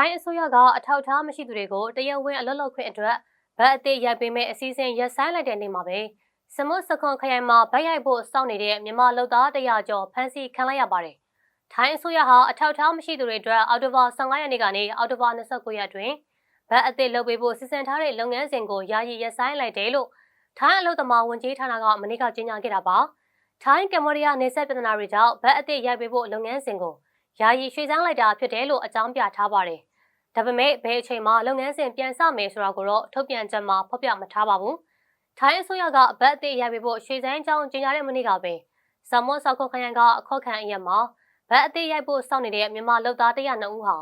ထိုင်းအစိုးရကအထောက်အထားမရှိသူတွေကိုတရားဝင်အလုပ်လုပ်ခွင့်အတွက်ဗတ်အသေးရိုက်ပေးမဲ့အစည်းအဝေးရက်ဆိုင်လိုက်တဲ့နေ့မှာပဲစမွတ်စခွန်ခရိုင်မှာဗတ်ရိုက်ဖို့စောင့်နေတဲ့မြန်မာလူသားတရာကျော်ဖမ်းဆီးခံလိုက်ရပါတယ်။ထိုင်းအစိုးရဟာအထောက်အထားမရှိသူတွေအတွက်အော်တိုဘာ15ရက်နေ့ကနေအော်တိုဘာ29ရက်တွင်ဗတ်အသေးလုပ်ပေးဖို့စီစဉ်ထားတဲ့လုပ်ငန်းစဉ်ကိုယာယီရက်ဆိုင်လိုက်တယ်လို့ထိုင်းအလုပ်သမားဝန်ကြီးဌာနကမနေ့ကကြေညာခဲ့တာပါ။ထိုင်းကမ္ဘောဒီးယားနေဆက်ပြဿနာတွေကြောင့်ဗတ်အသေးရိုက်ပေးဖို့လုပ်ငန်းစဉ်ကိုယာယီရွှေ့ဆိုင်းလိုက်တာဖြစ်တယ်လို့အကြောင်းပြထားပါတယ်။ ဒါပေမဲ့ဘယ်အချိန်မှလုပ်ငန်းစဉ်ပြန်စမယ်ဆိုတာကိုတော့ထုတ်ပြန်ချက်မှာဖော်ပြမထားပါဘူး။ထိုင်းအစိုးရကဗတ်အသေးရိုက်ပေးဖို့ရွှေ့ဆိုင်းကြောင်းကြေညာတဲ့မနေ့ကပဲဇမွန်ဆောက်ခုတ်ခရိုင်ကအခော့ခံအရက်မှာဗတ်အသေးရိုက်ဖို့စောင့်နေတဲ့မြန်မာလုပ်သား102ဦးဟာ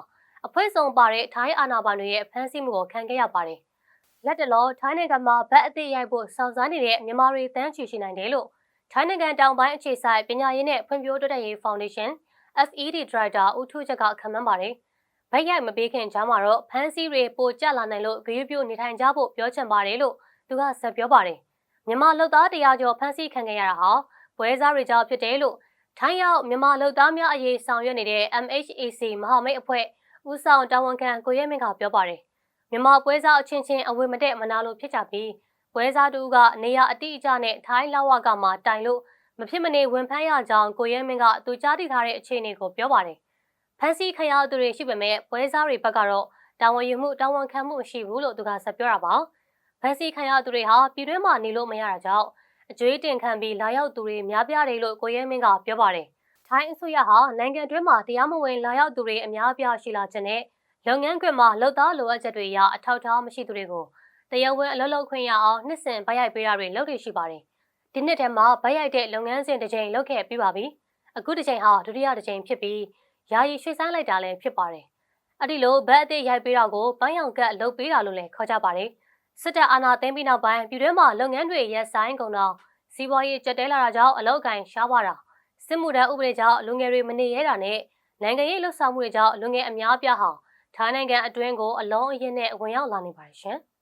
အဖွဲ့စုံပါတဲ့ထိုင်းအာဏာပိုင်တွေရဲ့ဖမ်းဆီးမှုကိုခံခဲ့ရပါတယ်။လက်တလောထိုင်းနိုင်ငံမှာဗတ်အသေးရိုက်ဖို့စောင့်စားနေတဲ့မြန်မာတွေတန်းချီရှိနိုင်တယ်လို့ထိုင်းနိုင်ငံတောင်ပိုင်းအခြေစိုက်ပညာရေးနဲ့ဖွံ့ဖြိုးတိုးတက်ရေးဖောင်ဒေးရှင်း FED Director ဦးထုချက်ကခန့်မှန်းပါတယ်။ ဗိုက်ရိုက်မပေးခင်ကြားမှာတော့ဖမ်းဆီးတွေပိုကျလာနိုင်လို့ဂရုပြုနေထိုင်ကြဖို့ပြောချင်ပါတယ်လို့သူကဆက်ပြောပါတယ်။မြန်မာလူသားတရားကျော်ဖမ်းဆီးခံခဲ့ရတာဟာပွဲစားတွေကြောင့်ဖြစ်တယ်လို့ထိုင်းရောက်မြန်မာလူသားများအရေးဆောင်ရွက်နေတဲ့ MHAC မဟာမိတ်အဖွဲ့ဦးဆောင်တာဝန်ခံကိုရဲမင်းကပြောပါတယ်။မြန်မာပွဲစားအချင်းချင်းအဝေမတက်မနာလို့ဖြစ်ကြပြီးပွဲစားတူကနေရအတိအကျနဲ့ထိုင်းလောက်ဝကမှာတိုင်လို့မဖြစ်မနေဝင်ဖမ်းရကြောင်းကိုရဲမင်းကသူကြားသိထားတဲ့အခြေအနေကိုပြောပါတယ်။ ဖမ်းဆီးခံရသူတွေရှိပေမဲ့ပွဲစားတွေဘက်ကတော့တာဝန်ယူမှုတာဝန်ခံမှုမရှိဘူးလို့သူကဆက်ပြောတာပါ။ဖမ်းဆီးခံရသူတွေဟာပြည်တွင်းမှာနေလို့မရတာကြောင့်အကျွေးတင်ခံပြီးလာရောက်သူတွေများပြားတယ်လို့ကိုရဲမင်းကပြောပါတယ်။ထိုင်းအစိုးရဟာနိုင်ငံတွင်းမှာတရားမဝင်လာရောက်သူတွေအများအပြားရှိလာခြင်းနဲ့လုပ်ငန်းခွင်မှာလုပ်သားလိုအပ်ချက်တွေအရအထောက်အထားမရှိသူတွေကိုတရားဝင်အလုပ်လုပ်ခွင့်ရအောင်နှစ်စဉ်ဗရိုက်ပေးတာတွေလုပ်နေရှိပါတယ်။ဒီနှစ်ထဲမှာဗတ်ရိုက်တဲ့လုပ်ငန်းစဉ်တစ်ချိန်လုပ်ခဲ့ပြီးပါပြီ။အခုတစ်ချိန်ဟာဒုတိယတစ်ချိန်ဖြစ်ပြီး ယာယီရွှေ့ဆိုင်းလိုက်တာလည်းဖြစ်ပါတယ်။အဲ့ဒီလိုဗတ်အသစ်ရိုက်ပေးတာကိုပန်းရောင်ကတ်လုပ်ပေးတာလို့လည်းခေါ်ကြပါတယ်။စစ်တပ်အာဏာသိမ်းပြီးနောက်ပိုင်းပြည်တွင်းမှာလုပ်ငန်းတွေရက်ဆိုင်ကုန်တော့စီးပွားရေးကျက်တဲလာတာကြောင့်အလောက်ကိုင်းရှားပါတာစစ်မှုထမ်းဥပဒေကြောင့်လူငယ်တွေမနေရတာနဲ့နိုင်ငံရေးလှုပ်ဆောင်မှုတွေကြောင့်လူငယ်အများပြားဟာထိုင်းနိုင်ငံအတွင်းကိုအလုံးအရင်နဲ့ဝင်ရောက်လာနေပါတယ်ရှင်။